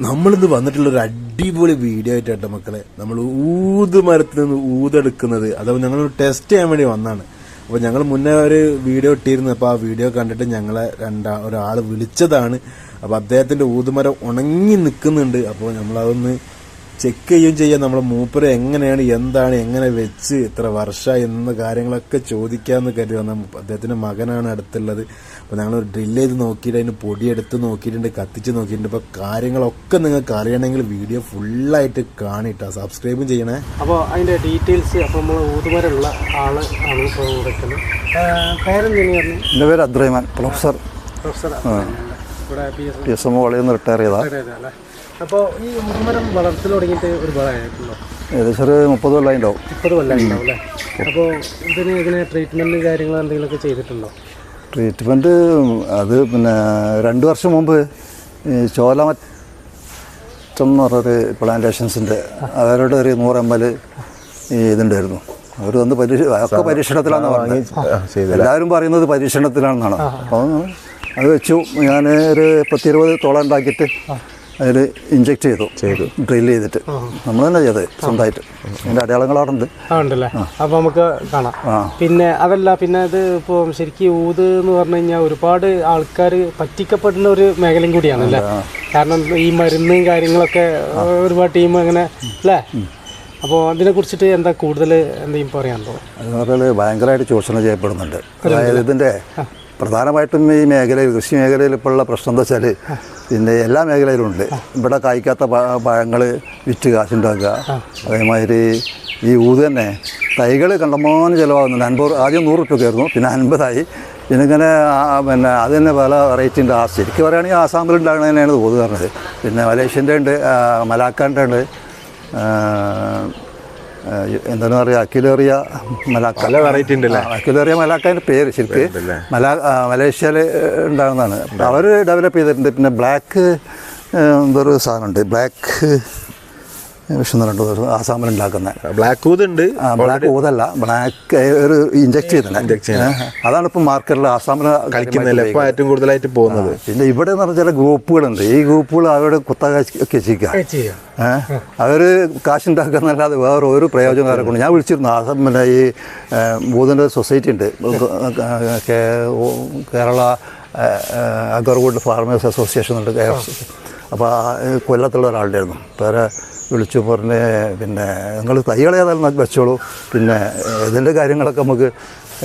നമ്മളിന്ന് വന്നിട്ടുള്ള ഒരു അടിപൊളി വീഡിയോ ആയിട്ടാട്ടോ മക്കളെ. നമ്മൾ ഊത് മരത്തിൽ നിന്ന് ഊതെടുക്കുന്നത്. അഥവാ ഞങ്ങൾ ടെസ്റ്റ് ചെയ്യാൻ വേണ്ടി വന്നാണ്. അപ്പോൾ ഞങ്ങൾ മുന്നേ ഒരു വീഡിയോ ഇട്ടിരുന്നു. അപ്പോൾ ആ വീഡിയോ കണ്ടിട്ട് ഞങ്ങളെ രണ്ടാ ഒരാൾ വിളിച്ചതാണ്. അപ്പോൾ അദ്ദേഹത്തിന്റെ ഊതുമരം ഉണങ്ങി നിൽക്കുന്നുണ്ട്. അപ്പോൾ നമ്മളതൊന്ന് ചെക്ക് ചെയ്യുകയും ചെയ്യാം. നമ്മുടെ മൂപ്പര് എങ്ങനെയാണ് എന്താണ് എങ്ങനെ വെച്ച് ഇത്ര വർഷ എന്ന കാര്യങ്ങളൊക്കെ ചോദിക്കാമെന്ന് കരുതി വന്ന അദ്ദേഹത്തിന്റെ മകനാണ് അടുത്തുള്ളത്. അപ്പോൾ ഞങ്ങൾ ഡ്രില്ല് ചെയ്ത് നോക്കിയിട്ട് അതിന് പൊടിയെടുത്ത് നോക്കിയിട്ടുണ്ട് കത്തിച്ച് നോക്കിയിട്ടുണ്ട്. അപ്പോൾ കാര്യങ്ങളൊക്കെ നിങ്ങൾക്ക് അറിയണമെങ്കിൽ വീഡിയോ ഫുള്ളായിട്ട് കാണിട്ടാ. സബ്സ്ക്രൈബും ചെയ്യണേ. അപ്പോൾ അതിന്റെ ഡീറ്റെയിൽസ് അപ്പോൾ നമ്മൾ ഊതുമരുള്ള ആൾ ആണ് കൊടുക്കുന്നത്. എന്റെ പേര് അബ്ദുറഹ്മാൻ പ്രൊഫസർ. പ്രൊഫസർ ഇവിടെ പി എസ് എം കോളേജിൽ നിന്ന് റിട്ടയർ ചെയ്താ അല്ലേ? അപ്പോൾ ഈ വളർത്തൽ തുടങ്ങിയിട്ട് ഏകദേശം ഒരു മുപ്പത് കൊല്ലം ഉണ്ടാവും. മുപ്പത് കൊല്ലം ഉണ്ടാവും അല്ലേ? അപ്പോൾ ഇതിന് ഇതിന് ട്രീറ്റ്മെന്റ് കാര്യങ്ങൾ എന്തെങ്കിലുമൊക്കെ ചെയ്തിട്ടുണ്ടോ? ട്രീറ്റ്മെന്റ് അത് പിന്നെ രണ്ട് വർഷം മുമ്പ് ഈ ചോലമറ്റം എന്ന് പറഞ്ഞൊരു പ്ലാന്റേഷൻസിന്റെ അവരുടെ ഒരു നൂറ് എം എൽ ഈ ഇതുണ്ടായിരുന്നു. അവർ വന്ന് പരീക്ഷ ഒക്കെ പരീക്ഷണത്തിലാണെന്ന് പറഞ്ഞത്. എല്ലാവരും പറയുന്നത് പരീക്ഷണത്തിലാണെന്നാണ്. അപ്പോൾ അത് വെച്ചു. ഞാൻ ഒരു പത്തിരുപത് തോളം ഉണ്ടാക്കിയിട്ട് അതിൽ ഇഞ്ചെക്ട് ചെയ്തു. ചെയ്തു. ഡ്രിൽ ചെയ്തിട്ട്. നമ്മൾ തന്നെ ചെയ്തത് സ്വന്തമായിട്ട്. അതിന്റെ അടയാളങ്ങൾ അവിടെ ഉണ്ട് ഉണ്ടല്ലേ അപ്പോൾ നമുക്ക് കാണാം. പിന്നെ അതല്ല പിന്നെ അത് ഇപ്പോൾ ശരിക്കും ഊത് എന്ന് പറഞ്ഞു കഴിഞ്ഞാൽ ഒരുപാട് ആൾക്കാർ പറ്റിക്കപ്പെടുന്ന ഒരു മേഖലയും കൂടിയാണല്ലേ കാരണം ഈ മരുന്നും കാര്യങ്ങളൊക്കെ ഒരുപാട് ടീം അങ്ങനെ അല്ലേ? അപ്പോൾ അതിനെ കുറിച്ചിട്ട് എന്താ കൂടുതൽ എന്തെങ്കിലും പറയാനുണ്ടോ എന്ന് പറഞ്ഞാൽ ഭയങ്കരമായിട്ട് ചൂഷണം ചെയ്യപ്പെടുന്നുണ്ട്. അതായത് ഇതിന്റെ പ്രധാനമായിട്ടും ഈ മേഖലയിൽ കൃഷി മേഖലയിൽ ഇപ്പോഴുള്ള പ്രശ്നം എന്താ വെച്ചാൽ പിന്നെ എല്ലാ മേഖലയിലും ഉണ്ട് ഇവിടെ കായ്ക്കാത്ത പഴങ്ങൾ വിറ്റ് കാശുണ്ടാക്കുക. അതേമാതിരി ഈ ഊത് തന്നെ തൈകൾ കണ്ടമാനം ചിലവാകുന്നുണ്ട്. അൻപത് ആദ്യം നൂറ് റുപ്യക്കായിരുന്നു പിന്നെ അൻപതായി. പിന്നെ ഇങ്ങനെ ആ, പിന്നെ അത് തന്നെ പല വെറൈറ്റി ഉണ്ട്. ആ ശരിക്കും പറയുകയാണെങ്കിൽ ആസാമിൽ ഉണ്ടാകുന്നതിനാണ് ഊത് പറഞ്ഞത്. പിന്നെ മലേഷ്യന്റെ ഉണ്ട് മലാക്കാന്റെ ഉണ്ട് ആ, ആ, എന്താണ് പറയുക അക്കിലേറിയ മലാക്ക. പല വെറൈറ്റി ഉണ്ടല്ലേ? അക്കിലേറിയ മലാക്കതിന്റെ പേര് ശരിക്ക് മലാ മലേഷ്യയിൽ ഉണ്ടാകുന്നതാണ്. അവർ ഡെവലപ്പ് ചെയ്തിട്ടുണ്ട്. പിന്നെ ബ്ലാക്ക് എന്തൊരു സാധനമുണ്ട്. ബ്ലാക്ക് വിഷ്ണു രണ്ട് ആസാമിൽ ഉണ്ടാക്കുന്നത് ബ്ലാക്ക് ഊതുണ്ട് ബ്ലാക്ക് ഊതല്ല ബ്ലാക്ക് ഒരു ഇഞ്ചെക്ട് ചെയ്തിട്ടുണ്ട് അതാണ് ഇപ്പം മാർക്കറ്റിൽ ആസാമിൽ കളിക്കുന്നില്ല ഇപ്പൊ ഏറ്റവും കൂടുതലായിട്ട് പോകുന്നത്. പിന്നെ ഇവിടെ എന്ന് പറഞ്ഞാൽ ചില ഗ്രൂപ്പുകളുണ്ട്. ഈ ഗ്രൂപ്പുകൾ അവരുടെ കുത്തക ചെയ്യുക. അവർ കാശുണ്ടാക്കുന്നല്ലാതെ വേറെ ഒരു പ്രയോജനം അവരെ കൊണ്ട് ഞാൻ വിളിച്ചിരുന്നു ആസാം പിന്നെ ഈ ബൂതിന്റെ സൊസൈറ്റി ഉണ്ട്. കേ- കേരള അഗർവുഡ് ഫാർമേഴ്സ് അസോസിയേഷൻ ഉണ്ട്. അപ്പോൾ കൊല്ലത്തുള്ള ഒരാളുണ്ടായിരുന്നു പേരെ വിളിച്ചു പറഞ്ഞ് പിന്നെ നിങ്ങൾ തൈകൾ ഏതായാലും വെച്ചോളൂ. പിന്നെ ഇതിന്റെ കാര്യങ്ങളൊക്കെ നമുക്ക്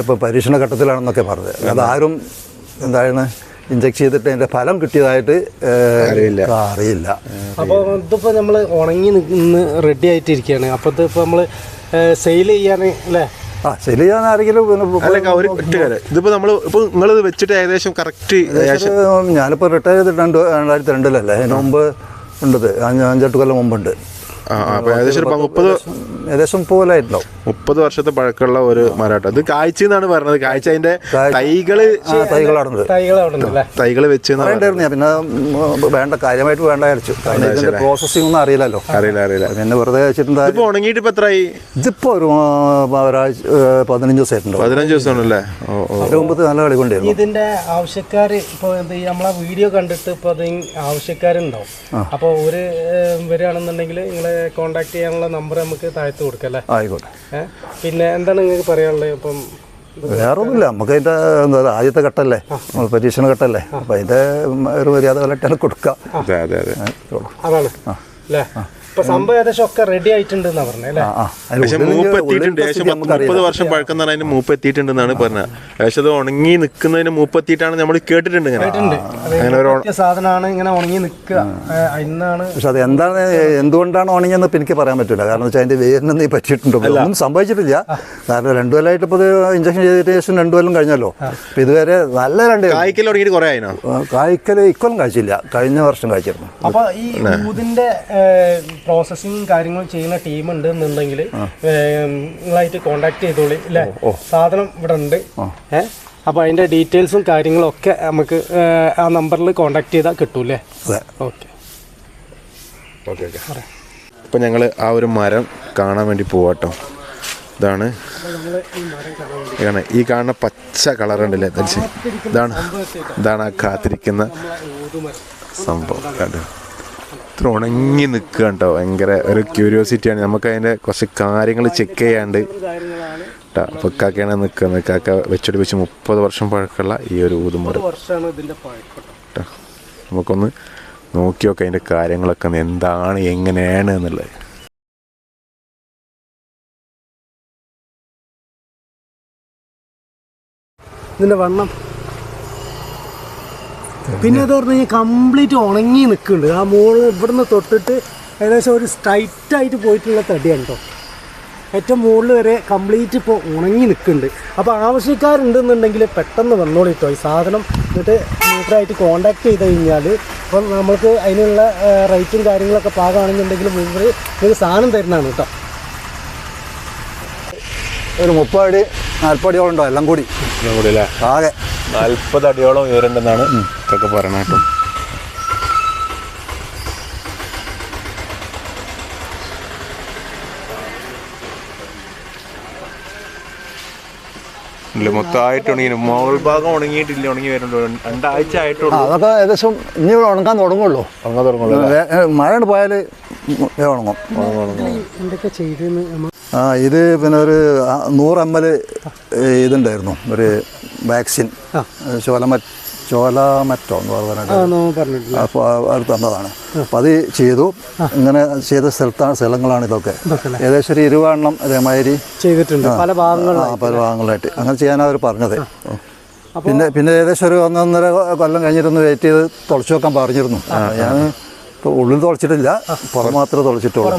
ഇപ്പോൾ പരീക്ഷണ ഘട്ടത്തിലാണെന്നൊക്കെ പറഞ്ഞത്. അതാരും എന്താണ് ഇഞ്ചക്ട് ചെയ്തിട്ട് അതിന്റെ ഫലം കിട്ടിയതായിട്ട് അറിയില്ല. അറിയില്ല. അപ്പോൾ ഇതിപ്പോൾ നമ്മൾ ഉണങ്ങി നിന്ന് റെഡി ആയിട്ടിരിക്കുകയാണ്. അപ്പോൾ ഇതിപ്പോൾ നമ്മൾ സെയിൽ ചെയ്യാൻ അല്ലേ ആ ശരി ആരെങ്കിലും ഒരു ഒറ്റ കാര്യം. ഇതിപ്പോ നമ്മൾ ഇപ്പൊ നിങ്ങളിത് വെച്ചിട്ട് ഏകദേശം കറക്റ്റ് ഞാനിപ്പോ റിട്ടയർ ചെയ്തിട്ടുണ്ട് രണ്ടായിരത്തി രണ്ടിലല്ലേ? അതിന് മുമ്പ് ഉണ്ടത്. അഞ്ച് അഞ്ചെട്ട് കൊല്ലം മുമ്പുണ്ട്. ഏകദേശം ഒരു മുപ്പത് ഏകദേശം മുപ്പത് കൊല്ലമായിട്ടുണ്ടാവും മുപ്പത് വർഷത്തെ പഴക്കമുള്ള ഒരു മരാട്ട. ഇത് കാഴ്ച എന്നാണ് പറഞ്ഞത്. കാഴ്ച അതിന്റെ. തൈകൾ തൈകൾ വെച്ച് പിന്നെ വേണ്ട കാര്യമായിട്ട് വേണ്ട അയച്ചു പ്രോസസിംഗ് പ്രോസസ്സിംഗ് ഒന്നും അറിയില്ലല്ലോ. അറിയില്ല അറിയില്ല. പിന്നെ വെറുതെ വെച്ചിട്ടുണ്ടാ ഉണങ്ങിയിട്ട് ഇപ്പൊ എത്രയായി ഇതിപ്പോ ഒരു ഒരാഴ്ച പതിനഞ്ച് ദിവസമായിട്ടുണ്ട്. പതിനഞ്ച് ദിവസമാണല്ലേ? അതിന് നല്ല കളി കൊണ്ടിരുന്നു ഇതിന്റെ ആവശ്യക്കാർ ഇപ്പൊ നമ്മളെ വീഡിയോ കണ്ടിട്ട് ഇപ്പൊ അത് ആവശ്യക്കാരുണ്ടാവും. അപ്പോൾ ഒരു വരികയാണെന്നുണ്ടെങ്കിൽ നിങ്ങളെ കോൺടാക്ട് ചെയ്യാനുള്ള നമ്പർ നമുക്ക് താഴ്ത്തു കൊടുക്കാം അല്ലേ? ആയിക്കോട്ടെ. പിന്നെ എന്താണ് നിങ്ങൾക്ക് പറയാനുള്ളത്? ഇപ്പം വേറെ ഒന്നുമില്ല നമുക്ക് അതിന്റെ എന്താ ആദ്യത്തെ ഘട്ടമല്ലേ നമ്മൾ പരീക്ഷണ ഘട്ടല്ലേ? അപ്പം അതിന്റെ ഒരു മര്യാദ വിലട്ടാണ് കൊടുക്കാം. അതെ അതെ അതെ. അതാണ്. അല്ലേ? ഇപ്പൊ സംഭവം ഏകദേശം ഒക്കെ റെഡി ആയിട്ടുണ്ട് എന്നാ പറഞ്ഞത് ആ ആ. പക്ഷെ മൂപ്പ് എത്തിയിട്ടുണ്ട് ഏകദേശം സ്ഥിതി പത്ത് മുപ്പത് വർഷം പഴക്കം എന്ന് പറഞ്ഞാൽ അതിന് മൂപ്പ് എത്തിയിട്ടുണ്ടെന്നാണ് പറഞ്ഞത്. ഏകദേശം അത് ഉണങ്ങി നിൽക്കുന്നതിന് മൂപ്പ് എത്തിയിട്ടാണ് നമ്മൾ കേട്ടിട്ടുണ്ട് അങ്ങനെ ഒരു സാധനമാണ് ഇങ്ങനെ ഉണങ്ങി നിൽക്കുക. ഇന്നാണ് പക്ഷെ അത് എന്താണ് എന്തുകൊണ്ടാണ് ഉണങ്ങിയെന്ന് ഇപ്പം എനിക്ക് പറയാൻ പറ്റില്ല കാരണം വെച്ചാൽ അതിന്റെ വേരിന് നീ പറ്റിയിട്ടുണ്ടോ. ഒന്നും സംഭവിച്ചിട്ടില്ല. കാരണം രണ്ടു കൊല്ലമായിട്ട് ഇപ്പോൾ ഇഞ്ചക്ഷൻ ചെയ്തിട്ട് ശേഷം രണ്ടു കൊല്ലം കഴിഞ്ഞല്ലോ. അപ്പം ഇതുവരെ നല്ല രണ്ട് കായ്ക്കൽ തുടങ്ങിയിട്ട് കുറെ ആയിനോ? കായ്ക്കൽ ഇക്കൊല്ലം കാഴ്ചയില്ല. കഴിഞ്ഞ വർഷം കഴിച്ചിരുന്നു അപ്പൊ ഈ പ്രോസസ്സിങ് കാര്യങ്ങളും ചെയ്യുന്ന ടീം ഉണ്ട് എന്നുണ്ടെങ്കിൽ നിങ്ങളായിട്ട് കോണ്ടാക്ട് ചെയ്തോളി അല്ലേ സാധനം ഇവിടെ ഉണ്ട് ഏഹ് അപ്പൊ അതിന്റെ ഡീറ്റെയിൽസും കാര്യങ്ങളും ഒക്കെ നമുക്ക് ആ നമ്പറിൽ കോണ്ടാക്ട് ചെയ്താൽ കിട്ടൂല്ലേ ഓക്കെ. Okay okay. ഇപ്പം ഞങ്ങൾ ആ ഒരു മരം കാണാൻ വേണ്ടി പോവാട്ടോ ഇതാണ്. ഇതാണ്. ഈ കാണുന്ന പച്ച കളർ ഉണ്ടല്ലേ ധരിച്ച്? ഇതാണ്. ഇതാണ് ആ കാത്തിരിക്കുന്ന സംഭവം. കണ്ടു ഇത്ര ഉണങ്ങി നിൽക്കുക കേട്ടോ. ഭയങ്കര ഒരു ക്യൂരിയോസിറ്റിയാണ് നമുക്ക് അതിന്റെ കുറച്ച് കാര്യങ്ങൾ ചെക്ക് ചെയ്യാണ്ട് കേട്ടോ അപ്പോൾ അപ്പൊ കാക്കയാണ് നിൽക്കുന്നത് കാക്ക വെച്ചടിപ്പിച്ച് വെച്ച് മുപ്പത് വർഷം പഴക്കമുള്ള ഈ ഒരു ഊതുമുറ. നമുക്കൊന്ന് നോക്കി നോക്കാം അതിന്റെ കാര്യങ്ങളൊക്കെ എന്താണ് എങ്ങനെയാണ് എന്നുള്ളത്. ഇതിന്റെ വണ്ണം പിന്നെ അത് പറഞ്ഞു കഴിഞ്ഞാൽ കംപ്ലീറ്റ് ഉണങ്ങി നിൽക്കുന്നുണ്ട് ആ മോൾ ഇവിടുന്ന് തൊട്ടിട്ട് ഏകദേശം ഒരു സ്ട്രൈറ്റ് ആയിട്ട് പോയിട്ടുള്ള തടിയാണ് കേട്ടോ ഏറ്റവും മുകളിൽ വരെ കംപ്ലീറ്റ് ഇപ്പോൾ ഉണങ്ങി നിൽക്കുന്നുണ്ട് അപ്പോൾ ആവശ്യക്കാരുണ്ടെന്നുണ്ടെങ്കിൽ പെട്ടെന്ന് വന്നോളൂ കേട്ടോ ഈ സാധനം എന്നിട്ട് മൂപ്പറായിട്ട് കോണ്ടാക്ട് ചെയ്ത് കഴിഞ്ഞാൽ അപ്പം നമ്മൾക്ക് അതിനുള്ള റേറ്റും കാര്യങ്ങളൊക്കെ പാകമാണെന്നുണ്ടെങ്കിൽ മൂപ്പർ ഒരു സാധനം തരുന്നതാണ് കേട്ടോ ഒരു മുപ്പത് നാൽപ്പടിയോളം ഉണ്ടോ? എല്ലാം കൂടി. കൂടി അല്ലേ? ആകെ. നാൽപ്പത് അടിയോളം ഉയരണ്ടെന്നാണ് ഒക്കെ പറയണ കേട്ടോ. ഇല്ല മൊത്തമായിട്ട് ഉണങ്ങി മോൾ ഭാഗം ഉണങ്ങിയിട്ടില്ല ഉണങ്ങി വരുന്നുണ്ട്. രണ്ടാഴ്ച ആ, ആയിട്ടുള്ളൂ അതൊക്കെ ഏകദേശം ഇനി ഉണങ്ങാൻ തുടങ്ങുള്ളൂ. ഉണങ്ങാൻ തുടങ്ങുള്ളൂ മഴ പോയാൽ ഉണങ്ങും. എന്തൊക്കെ ചെയ്തെന്ന് ആ ഇത് പിന്നെ ഒരു നൂറ് എം എൽ ഇതുണ്ടായിരുന്നു. ഒരു വാക്സിൻ. ചോലമ ചോലമറ്റോ എന്ന് പറഞ്ഞിട്ട് അപ്പോൾ തന്നതാണ്. അപ്പം അത് ചെയ്തു. ഇങ്ങനെ ചെയ്ത സ്ഥലത്താണ് സ്ഥലങ്ങളാണ് ഇതൊക്കെ. ഏകദേശം ഒരു ഇരുപതെണ്ണം അതേമാതിരി ചെയ്തിട്ടുണ്ട്. പല ഭാഗങ്ങളിലും ആ പല ഭാഗങ്ങളായിട്ട് അങ്ങനെ ചെയ്യാനാണ് അവർ പറഞ്ഞത്. പിന്നെ പിന്നെ ഏകദേശം ഒരു ഒന്നൊന്നര കൊല്ലം കഴിഞ്ഞിരുന്നു വെയിറ്റ് ചെയ്ത് തുളച്ചു വെക്കാൻ പറഞ്ഞിരുന്നു. ഞാൻ ഇപ്പോൾ ഉള്ളിൽ തുളച്ചിട്ടില്ല പുറം മാത്രമേ തുളച്ചിട്ടുള്ളൂ.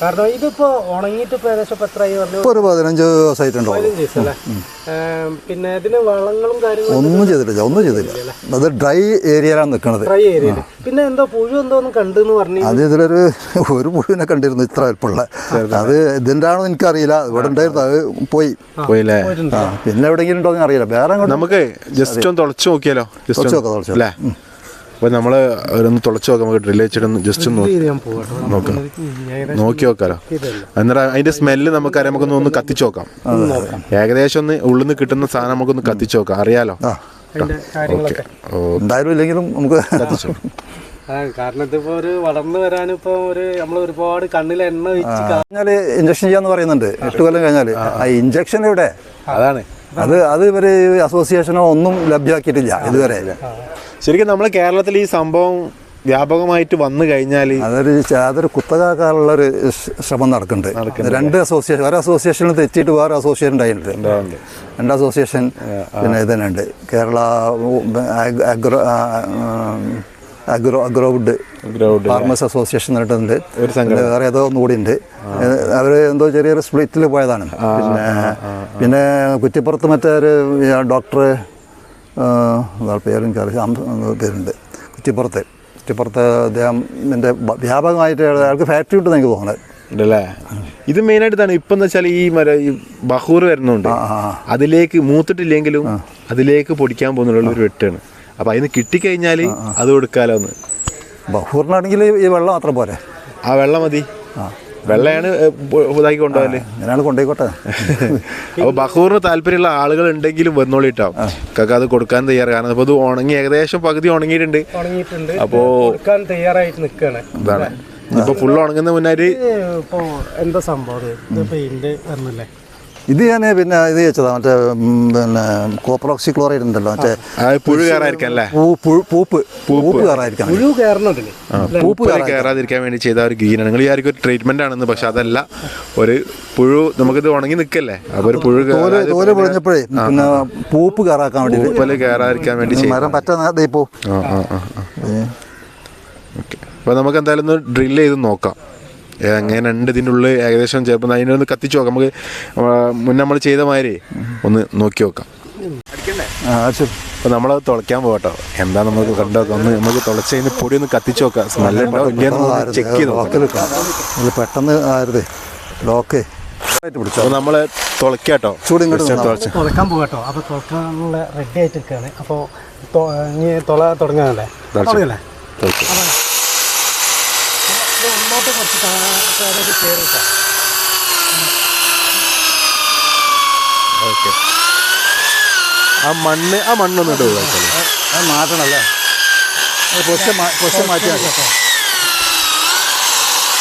കാരണം ഇതിപ്പോ ഉണങ്ങിയിട്ട് ഇപ്പൊ ഏകദേശം എത്രയായി പറഞ്ഞു? ഇപ്പോൾ ഒരു പതിനഞ്ച് ദിവസമായിട്ടുണ്ടോ? പിന്നെ ഇതിന് വളങ്ങളും കാര്യങ്ങളും ഒന്നും ചെയ്തിട്ടില്ല ഒന്നും ചെയ്തില്ല അത് ഡ്രൈ ഏരിയയിലാണ് നിൽക്കുന്നത് ഡ്രൈ ഏരിയ പിന്നെ എന്തോ പുഴു എന്തോ ഒന്ന് കണ്ടെന്ന് പറഞ്ഞു. അത് ഇതിലൊരു ഒരു പുഴുവിനെ കണ്ടിരുന്നു ഇത്ര അല്പമുള്ള അത് ഇതിന്റെ ആണോ എനിക്കറിയില്ല. ഇവിടെ ഉണ്ടായിരുന്നു അത് പോയി. പോയില്ലേ? പിന്നെ എവിടെയെങ്കിലും ഉണ്ടോ എന്ന് അറിയില്ല വേറെ നമുക്ക് ജസ്റ്റ് ഒന്ന് തുളച്ചു നോക്കിയാലോ? തുളച്ചു നോക്കാം, തുളച്ചു അല്ലേ? അപ്പൊ നമ്മൾ ഒന്ന് തുളച്ചു നോക്കാം നമുക്ക് ഡ്രില്ല് വെച്ചിട്ട് ജസ്റ്റ് ഒന്ന് നോക്കാം. നോക്കി. നോക്കാലോ. എന്നിട്ട് അന്നേരം അതിന്റെ സ്മെല്ല് നമുക്കറിയാം നമുക്കൊന്ന് ഒന്ന് കത്തിച്ചു നോക്കാം. ഏകദേശം ഒന്ന് ഉള്ളിൽ നിന്ന് കിട്ടുന്ന സാധനം നമുക്കൊന്ന് കത്തിച്ചു നോക്കാം. അറിയാലോ? ഓക്കെ. എന്തായാലും ഇല്ലെങ്കിലും നമുക്ക് ആ, കാരണം ഇതിപ്പോ ഒരു വളർന്നു വരാനും ഇപ്പൊ ഒരു നമ്മൾ ഒരുപാട് കണ്ണിൽ എണ്ണ വെച്ച് കാ- കഴിഞ്ഞാൽ ഇഞ്ചക്ഷൻ ചെയ്യാന്ന് പറയുന്നുണ്ട്. എട്ട് കൊല്ലം കഴിഞ്ഞാൽ. ആ. ഇഞ്ചക്ഷൻ ഇവിടെ അതാണ്. അത് അത് ഇവർ അസോസിയേഷനോ ഒന്നും ലഭ്യമാക്കിയിട്ടില്ല ഇതുവരെ. ശരിക്കും നമ്മളെ കേരളത്തിൽ ഈ സംഭവം വ്യാപകമായിട്ട് വന്നു കഴിഞ്ഞാൽ അതൊരു അതൊരു കുത്തകാക്കാനുള്ള ഒരു ശ്രമം നടക്കുന്നുണ്ട്. രണ്ട് അസോസിയേഷൻ ഒരു അസോസിയേഷനിൽ തെറ്റിയിട്ട് വേറെ അസോസിയേഷൻ ഉണ്ടായിട്ടുണ്ട്. രണ്ട് അസോസിയേഷൻ പിന്നെ ഇതന്നെയുണ്ട് ഉണ്ട് Kerala അഗ്- agro agro agarwood farmers association എന്നിട്ടുണ്ട്. വേറെ ഏതോ ഒന്നുകൂടി ഉണ്ട്. അവർ എന്തോ ചെറിയൊരു സ്പ്ലിറ്റിൽ പോയതാണ്. പിന്നെ പിന്നെ കുറ്റിപ്പുറത്ത് മറ്റേ ഒരു ഡോക്ടർ പേരും എനിക്കറിയാം പേരുണ്ട്. കുറ്റിപ്പുറത്ത്. കുറ്റിപ്പുറത്ത് അദ്ദേഹം എന്റെ വ്യാപകമായിട്ട് അയാൾക്ക് ഫാക്ടറി ഉണ്ടെന്ന് എനിക്ക് തോന്നുന്നത്. ഉണ്ടല്ലേ? ഇത് തന്നെ ഇപ്പം എന്ന് വെച്ചാൽ ഈ മര ഈ ബഹൂർ വരുന്നുണ്ട് ആ, ആ. അതിലേക്ക് മൂത്തിട്ടില്ലെങ്കിലും അതിലേക്ക് പൊടിക്കാൻ പോകുന്നുള്ള ഒരു വെട്ടാണ്. അപ്പൊ അതിന് കിട്ടിക്കഴിഞ്ഞാൽ അത് കൊടുക്കാലോ എന്ന്. ബഹൂറിനാണെങ്കിൽ ഈ വെള്ളം മാത്രം പോരെ? ആ വെള്ളം മതി. വെള്ളയാണ് ഇതാക്കി കൊണ്ടുപോകൽ. അങ്ങനെയാണ് കൊണ്ടുപോയിക്കോട്ടെ. അപ്പൊ ബഹൂറിന് താല്പര്യമുള്ള ആളുകൾ ഉണ്ടെങ്കിലും വന്നോളിട്ടാവും കക്ക അത് കൊടുക്കാൻ തയ്യാറ് കാരണം ഇപ്പൊ ഇത് ഉണങ്ങി ഏകദേശം പകുതി ഉണങ്ങിയിട്ടുണ്ട്. ഉണങ്ങിയിട്ടുണ്ട്. അപ്പോ കൊടുക്കാൻ തയ്യാറായിട്ട് നിൽക്കുകയാണ് ഇതാണ്. ഇപ്പൊ ഫുള്ള് ഉണങ്ങുന്ന മുന്നാരി ഇപ്പോ എന്താ സംഭവം? പെയിന്റ് വന്നില്ലേ? ഇത് ഞാൻ പിന്നെ ഇത് വെച്ചതാ മറ്റേ പിന്നെ കോപ്രോക്സി ക്ലോറൈഡ് ഉണ്ടല്ലോ മറ്റേ പുഴു കയറാതിരിക്കാൻ അല്ലേ? പൂപ്പ്. പൂപ്പ്. കയറായിരിക്കാം പുഴു കയറണതിൽ പൂപ്പ് കയറാതിരിക്കാൻ. വേണ്ടി ചെയ്ത ഒരു ഗീനാണ്. നിങ്ങൾ വിചാരിക്കും ഒരു ട്രീറ്റ്മെന്റ് ആണെന്ന് പക്ഷെ അതല്ല. ഒരു പുഴു നമുക്കിത് ഉണങ്ങി നിൽക്കല്ലേ? അപ്പൊ ഒരു പുഴു തോൽ പൊളിഞ്ഞപ്പോഴേ പിന്നെ പൂപ്പ് കയറാക്കാൻ വേണ്ടി പൂപ്പൽ കയറാതിരിക്കാൻ വേണ്ടി ചെയ്യും മരം പറ്റാ ഇപ്പോ ഓക്കെ. അപ്പൊ നമുക്ക് എന്തായാലും ഒന്ന് ഡ്രിൽ ചെയ്ത് നോക്കാം. എങ്ങനെ ഉണ്ട് ഇതിന്റെ ഉള്ളിൽ ഏകദേശം ചിലപ്പോൾ അതിനെ ഒന്ന് കത്തിച്ച് നോക്കാം. നമുക്ക് മുന്നേ നമ്മൾ ചെയ്ത മാതിരി ഒന്ന് നോക്കി നോക്കാം. അപ്പോൾ നമ്മളത് തുളയ്ക്കാൻ പോകട്ടോ. എന്താ നമുക്ക് കണ്ടോക്കാം ഒന്ന് നമുക്ക് തുളച്ചതിന് പൊടി ഒന്ന് കത്തിച്ച് നോക്കാം. നല്ല ഇല്ലയെന്ന് ചെക്ക് ചെയ്ത് നോക്കാം. പെട്ടെന്ന് ആരുത്. ലോക്ക്. ആയിട്ട് പിടിച്ചോ. അപ്പൊ നമ്മൾ തുളയ്ക്കാട്ടോ ചൂട് തുളക്കാൻ പോകട്ടോ. അപ്പൊ തുളക്കാനുള്ള റെഡി ആയിട്ട് നിൽക്കുകയാണ് അപ്പോൾ ഇനി തുള തുടങ്ങാനല്ലേ? തുടങ്ങല്ലേ? മുന്നോട്ട് കുറച്ച് കാലത്ത് കയറിട്ടോ ഓക്കെ. ആ മണ്ണ് ആ മണ്ണൊന്നും ഇടുക അത് മാറ്റണല്ലേ? പൊസിഷൻ പൊസിഷൻ മാറ്റിയാൽ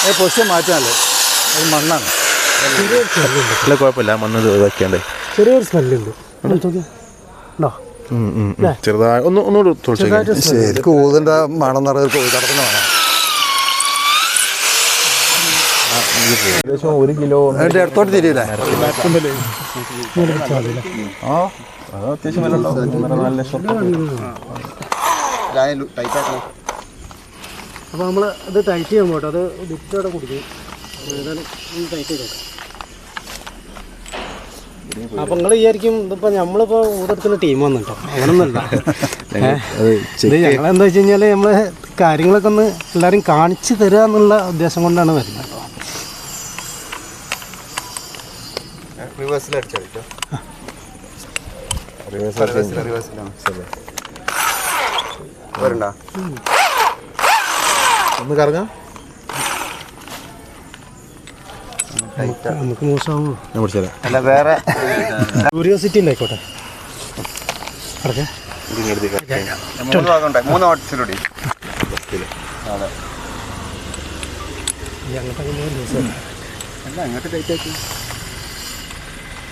ഏ അത് മാറ്റാല്ലേ അത് മണ്ണാണ്. ഇല്ല കുഴപ്പമില്ല. മണ്ണ് വെക്കണ്ടേ ചെറിയൊരു സ്മെല്ലുണ്ട്. ഉണ്ടോ? ചെറുതായി ഒന്ന് ഒന്നുകൂടി ശരി. ശരിക്കും ഊതിന്റെ മണം നിറയെ കിടക്കുന്ന വേണം ഏകദേശം ഒരു കിലോ അതിന്റെ അടുത്തോട്ട് തിരിയില്ലേ? ആ അത് അത്യാവശ്യം വില ഉണ്ടാവും നല്ല അപ്പോൾ നമ്മൾ അത് ടൈറ്റ് ചെയ്യാൻ പോട്ടോ അത് ബിറ്റോടെ കുടിക്കും. ഏതായാലും ടൈറ്റ് ചെയ്തോട്ടെ അപ്പൊ നിങ്ങൾ വിചാരിക്കും ഇതിപ്പോ ഞമ്മളിപ്പോ ഊതെടുക്കുന്ന ടീം വന്നു അങ്ങനൊന്നല്ല ഇത് ഞങ്ങളെന്താ വെച്ച് കഴിഞ്ഞാൽ നമ്മൾ കാര്യങ്ങളൊക്കെ ഒന്ന് എല്ലാരും കാണിച്ചു തരിക എന്നുള്ള ഉദ്ദേശം കൊണ്ടാണ് വരുന്നത്. കേട്ടോ ഒന്ന് കറങ്ങാം. നമുക്ക് മോശമാകുമോ ഞാൻ പിടിച്ചതരാം അല്ല വേറെ ക്യൂരിയോസിറ്റി ഉണ്ടായിക്കോട്ടെ അടക്കെ മൂന്ന് ഭാഗം ഉണ്ടായി മൂന്ന് ഓട്ടിച്ചിലൂടെ അല്ല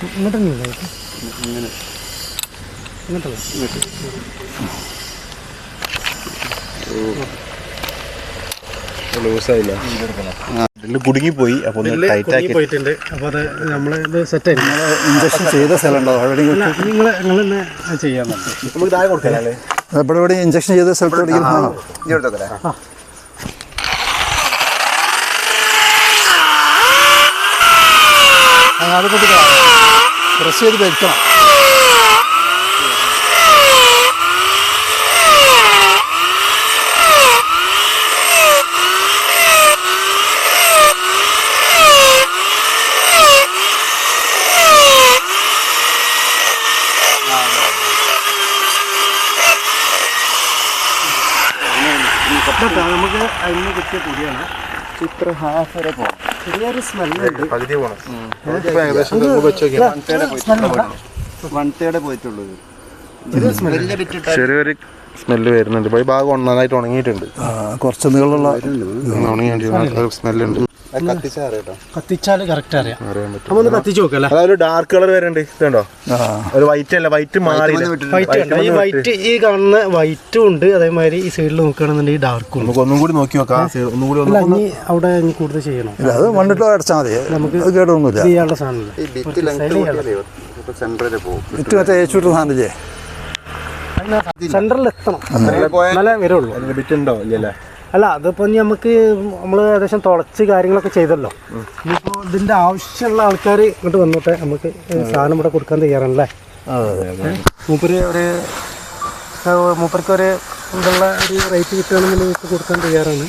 അങ്ങോട്ട് ടൈറ്റ് ആക്കി ഇങ്ങോട്ട്. ഇങ്ങോട്ടല്ല ലൂസായില്ല? കുടുങ്ങിപ്പോയി. അപ്പൊ ഒന്ന് ടൈറ്റ് പോയിട്ടുണ്ട് അപ്പോൾ അത് നമ്മൾ ഇത് സെറ്റ് ഇഞ്ചക്ഷൻ ചെയ്ത സ്ഥലമുണ്ടോ? അവിടെ നിങ്ങൾ നിങ്ങൾ തന്നെ ചെയ്യാൻ നമുക്ക് താഴെ കൊടുക്കാനല്ലേ എവിടെ എവിടെ ഇഞ്ചക്ഷൻ ചെയ്ത സ്ഥലത്ത് എവിടെയെങ്കിലും ആ ഇനി എടുത്തോക്കല്ലേ ആ, അത് പൊട്ടിക്കാം പ്രസ് ചെയ്ത് നമുക്ക് അതിന് കിട്ടിയ പൊടിയാണ് ഇത്ര ഹാഫ് പോകും. ചെറിയൊരു സ്മെല്ലുണ്ട് പകുതി ഏകദേശം പോയിട്ടുള്ളൂ. സ്മെല്ല് ചെറിയൊരു വരുന്നുണ്ട്. ഇപ്പൊ ഈ ഭാഗം ഒന്നായിട്ട് ഉണങ്ങിയിട്ടുണ്ട്. കുറച്ച് നീളമുള്ള ഉണങ്ങിയിട്ട് സ്മെല്ലുണ്ട് കത്തിച്ചാൽ കറക്റ്റ് അറിയാം. അറിയാൻ പറ്റും. നമ്മൾ കത്തിച്ച് നോക്കല്ലേ അതൊരു ഡാർക്ക് കളർ വരുന്നുണ്ട് ഇതുണ്ടോ? ആ. ഒരു വൈറ്റ് അല്ല വൈറ്റ് മാറി ഈ വൈറ്റ് ഈ കാണുന്ന വൈറ്റും ഉണ്ട്. അതേമാതിരി ഈ സൈഡിൽ നോക്കുകയാണെന്നുണ്ടെങ്കിൽ ഡാർക്കും ഉണ്ട്. നമുക്ക് ഒന്നും കൂടി നോക്കി നോക്കാം. ഒന്നും കൂടി ഇനി അവിടെ ഇനി കൂടുതൽ ചെയ്യണം? ഇല്ല അത് മണ്ണിട്ടോ അടച്ചാൽ മതി. കേടൊന്നുമില്ല. ചെയ്യാനുള്ള സാധനമില്ല. എത്തണം. എന്നാലേ വരുള്ളൂ. ബിറ്റ് ഉണ്ടോ? ഇല്ലല്ലേ? അല്ല അതിപ്പോ ഇനി നമുക്ക് നമ്മൾ ഏകദേശം തുളച്ച് കാര്യങ്ങളൊക്കെ ചെയ്തല്ലോ. ഇനിയിപ്പോ ഇതിന്റെ ആവശ്യമുള്ള ആൾക്കാർ ഇങ്ങോട്ട് വന്നോട്ടെ. നമുക്ക് സാധനം ഇവിടെ കൊടുക്കാൻ തയ്യാറാണല്ലേ മൂപ്പര് ഒരു മൂപ്പർക്ക് ഒരു ഉള്ള ഒരു റേറ്റ് കിട്ടുകയാണെന്നുണ്ടെങ്കിൽ ഇപ്പൊ കൊടുക്കാൻ തയ്യാറാണ്.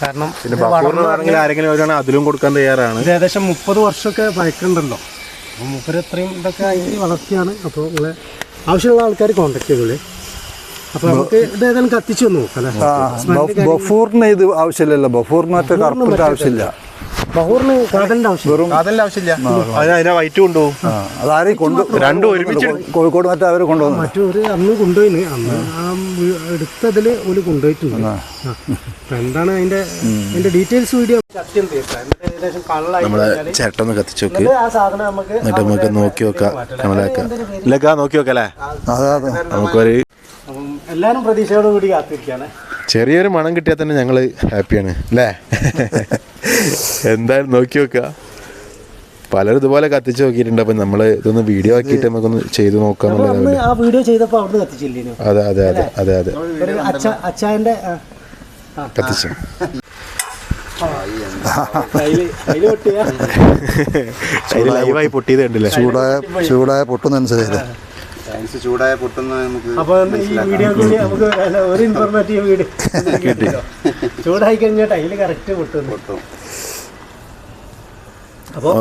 കാരണം പിന്നെ ആരെങ്കിലും അതിലും കൊടുക്കാൻ തയ്യാറാണ്. ഇത് ഏകദേശം മുപ്പത് വർഷമൊക്കെ പഴക്കുണ്ടല്ലോ അപ്പോൾ മൂപ്പര് എത്രയും ഇതൊക്കെ ആയിട്ട് വളർത്തിയാണ്. അപ്പോൾ നിങ്ങളെ ആവശ്യമുള്ള ആൾക്കാർ കോൺടാക്ട് ചെയ്തോളേ. നമുക്ക് ഇത് ഏതായാലും കത്തിച്ച് നോക്കാം ബഫൂറിന് ഇത് ആവശ്യമില്ലല്ലോ. ബഫൂറിന് മറ്റേ കറുപ്പിന്റെ ആവശ്യമില്ല. ബഹൂറിന് കാതലിന്റെ ആവശ്യം വെറും അതല്ല ആവശ്യമില്ല. അതിന് അതിനെ വൈറ്റ് കൊണ്ടുപോകും കൊണ്ട് രണ്ടും ഒരുമിച്ച് കോഴിക്കോട് മറ്റേ അവർ കൊണ്ടുവന്നു. മറ്റൊരു അന്ന് കൊണ്ടുപോയിന്. അന്ന് ആ. എടുത്തതിൽ ഒരു കൊണ്ടുപോയിട്ടുണ്ട്. അപ്പൊ എന്താണ് അതിന്റെ അതിന്റെ ഡീറ്റെയിൽസ് വീഡിയോ നമ്മളെ ഒന്ന് കത്തിച്ച് നോക്ക്. എന്നിട്ട് ആ സാധനം നമുക്ക് നമുക്ക് നോക്കി നോക്കാം ഇല്ലക്കാ നോക്കി നോക്കല്ലേ അതെ അതെ. നമുക്കൊരു അപ്പം എല്ലാവരും പ്രതീക്ഷയോട് കൂടി കാത്തിരിക്കുകയാണ്. ചെറിയൊരു മണം കിട്ടിയാൽ തന്നെ ഞങ്ങൾ ഹാപ്പിയാണ് അല്ലേ? എന്തായാലും നോക്കി നോക്കുക. പലരും ഇതുപോലെ കത്തിച്ച് നോക്കിയിട്ടുണ്ട്. അപ്പം നമ്മൾ ഇതൊന്ന് വീഡിയോ ആക്കിയിട്ട് നമുക്കൊന്ന് ചെയ്ത് നോക്കാം ആ വീഡിയോ ചെയ്തപ്പോൾ അവിടുന്ന് കത്തിച്ചില്ലേനോ അതെ അതെ അതെ അതെ അതെ. ഒരു അച്ഛ അച്ഛാന്റെ ആ, ആ, കത്തിച്ചു. ചൂടായ ചൂടായ പൊട്ടുന്നനുസരിച്ച് സയൻസ് ചൂടായ പൊട്ടുന്ന നമുക്ക് അപ്പോൾ ഈ വീഡിയോ കൂടി നമുക്ക് അല്ല, ഒരു ഇൻഫോർമേറ്റീവ് വീഡിയോ ചൂടായി കഴിഞ്ഞാൽ ടൈൽ കറക്റ്റ് പൊട്ടുന്നു പൊട്ടും. അപ്പോൾ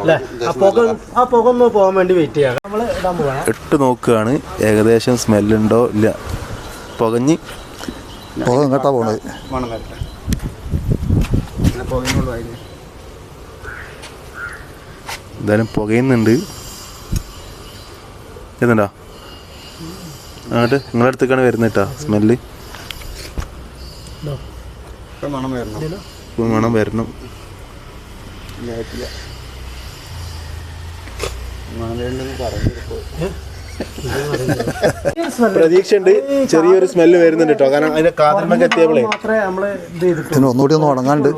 അല്ലേ ആ പുക. ആ പുക ഒന്ന് പോകാൻ വേണ്ടി വെയിറ്റ് ചെയ്യാം. നമ്മൾ ഇടാൻ ഇട്ട് നോക്കുകയാണ് ഏകദേശം സ്മെല്ലുണ്ടോ ഇല്ല. പുകഞ്ഞ്. പുക ഇങ്ങോട്ടാ പോണത്. മണം വരട്ടെ അതിന് എന്തായാലും പുകയുന്നുണ്ട്. എന്നുണ്ടോ അങ്ങോട്ട് നിങ്ങളുടെ അടുത്തേക്കാണ് വരുന്നത് കേട്ടോ സ്മെല്ല്. ഇപ്പൊ മണം വരണം. ഇപ്പം മണം വരണം ഇല്ലായിട്ടില്ല മണലുണ്ടെന്ന് പറഞ്ഞു പ്രതീക്ഷ ഉണ്ട് ചെറിയൊരു സ്മെല്ല് വരുന്നുണ്ട് കേട്ടോ. കാരണം അതിന്റെ നമ്മൾ ഇത് ഇതിന് ഒന്നുകൂടി ഒന്ന് ഉണങ്ങാണ്ട്.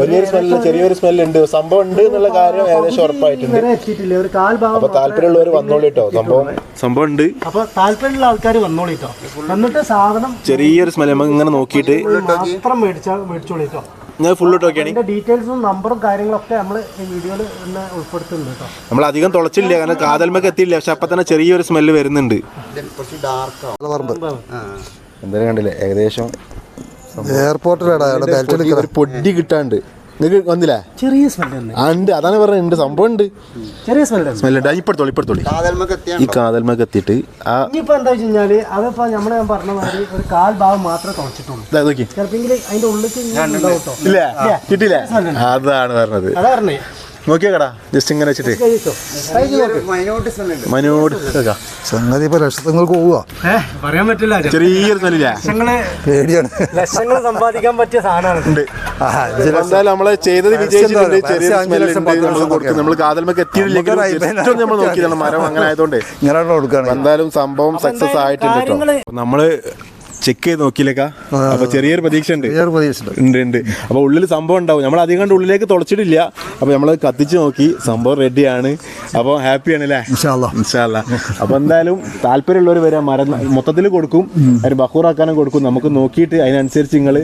വലിയൊരു സ്മെല്ല് ചെറിയൊരു സ്മെല്ല് ഉണ്ട്. സംഭവം ഉണ്ട് എന്നുള്ള കാര്യം ഏകദേശം ഉറപ്പായിട്ടുണ്ട്. വരെ ഒരു കാൽ ഭാഗം അപ്പൊ താല്പര്യമുള്ളവർ വന്നോളൂ കേട്ടോ. സംഭവം സംഭവം ഉണ്ട്. അപ്പൊ താല്പര്യമുള്ള ആൾക്കാർ വന്നോളിട്ടോ എന്നിട്ട് സാധനം ചെറിയൊരു സ്മെല്ല് നമുക്ക് ഇങ്ങനെ നോക്കിയിട്ട് മാത്രം മേടിച്ചാൽ മേടിച്ചോളിട്ടോ ഞാൻ ഫുള്ള് ഇട്ടോക്കെയാണ് ഡീറ്റെയിൽസും നമ്പറും കാര്യങ്ങളൊക്കെ നമ്മൾ ഈ വീഡിയോയിൽ തന്നെ ഉൾപ്പെടുത്തുന്നുണ്ട് കേട്ടോ. നമ്മൾ അധികം തുളച്ചില്ല കാരണം കാതൽമൊക്കെ എത്തിയില്ല. പക്ഷെ അപ്പൊ തന്നെ ചെറിയൊരു സ്മെല്ല് വരുന്നുണ്ട്. എന്തായാലും കണ്ടില്ലേ ഏകദേശം എയർപോർട്ടിലാണ് പൊടി കിട്ടാണ്ട്. നിങ്ങൾക്ക് വന്നില്ലേ? ചെറിയ സ്മെല്ല് തന്നെ. ആ ഉണ്ട് അതാണ് പറഞ്ഞത്. ഉണ്ട് സംഭവം ഉണ്ട്. ചെറിയ സ്മെല്ല് തന്നെ. സ്മെല്ല് ഉണ്ട്. ഇപ്പടുത്തോളി ഇപ്പടുത്തോളി. കാതൽമൊക്കെ ഈ കാതൽമൊക്കെ എത്തിയിട്ട് ആ ഇനിയിപ്പോ എന്താ വെച്ച് കഴിഞ്ഞാൽ അതിപ്പോ നമ്മൾ ഞാൻ പറഞ്ഞ മാതിരി ഒരു കാൽ ഭാഗം മാത്രമേ തുറച്ചിട്ടുള്ളൂ ഇതാ നോക്കി. ചിലപ്പോൾ അതിന്റെ ഉള്ളിൽ ഇല്ലേ? കിട്ടിയില്ലേ? അതാണ് പറഞ്ഞത്. അതാ പറഞ്ഞേ നോക്കിയാ ജസ്റ്റ് ഇങ്ങനെ വെച്ചിട്ട്. മൈനോട്ട് സംഗതി ഇപ്പൊ ലക്ഷങ്ങൾക്ക് പോവുക. പറയാൻ പറ്റില്ല ചെറിയൊരു സ്മെല്ലില്ലേ. പേടിയാണ്. ലക്ഷങ്ങൾ സമ്പാദിക്കാൻ പറ്റിയ സാധനമാണ്. എന്തായാലും നമ്മൾ ചെയ്തത് വിജയിച്ചിട്ടുണ്ട്. നമ്മൾ കൊടുക്കും നമ്മൾ കാതൽമൊക്കെ എത്തിയില്ലെങ്കിൽ നമ്മൾ നോക്കിയതാണ് മരം അങ്ങനെ ആയതുകൊണ്ട്. ഇങ്ങനെ കൊടുക്കുകയാണ് എന്തായാലും സംഭവം സക്സസ് ആയിട്ടുണ്ട് കേട്ടോ നമ്മൾ ചെക്ക് ചെയ്ത് നോക്കിയില്ലേക്കാ? അപ്പൊ ചെറിയൊരു പ്രതീക്ഷ ഉണ്ട് ഉണ്ട് ഉണ്ട്. അപ്പൊ ഉള്ളിൽ സംഭവം ഉണ്ടാവും. നമ്മൾ അധികം കണ്ട് ഉള്ളിലേക്ക് തുളച്ചിട്ടില്ല. അപ്പൊ നമ്മൾ കത്തിച്ച് നോക്കി. സംഭവം റെഡിയാണ് അപ്പൊ ഹാപ്പിയാണ് അല്ലേ. ഇൻഷാല്ല അപ്പൊ എന്തായാലും താല്പര്യമുള്ളവർ വരാം. മരം മൊത്തത്തിൽ കൊടുക്കും. അതിന് ബഹൂറാക്കാനും കൊടുക്കും. നമുക്ക് നോക്കിയിട്ട് അതിനനുസരിച്ച് നിങ്ങൾ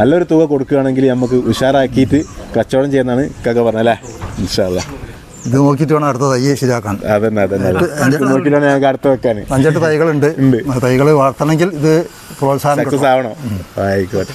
നല്ലൊരു തുക കൊടുക്കുകയാണെങ്കിൽ നമുക്ക് ഉഷാറാക്കിയിട്ട് കച്ചവടം ചെയ്യുന്നതാണ് കക പറഞ്ഞല്ലേ ഇൻഷാല്ല ഇത് നോക്കിയിട്ട് വേണം അടുത്ത തയ്യെ ശരിയാക്കാൻ. അതന്നെ അതന്നെ. അതന്നെ. നോക്കിയിട്ടാണ് ഞങ്ങൾക്ക് അടുത്ത് വെക്കാൻ. അഞ്ചെട്ട് തൈകളുണ്ട്. തൈകൾ വളർത്തണമെങ്കിൽ ഇത് പ്രോത്സാഹനം ആയിക്കോട്ടെ.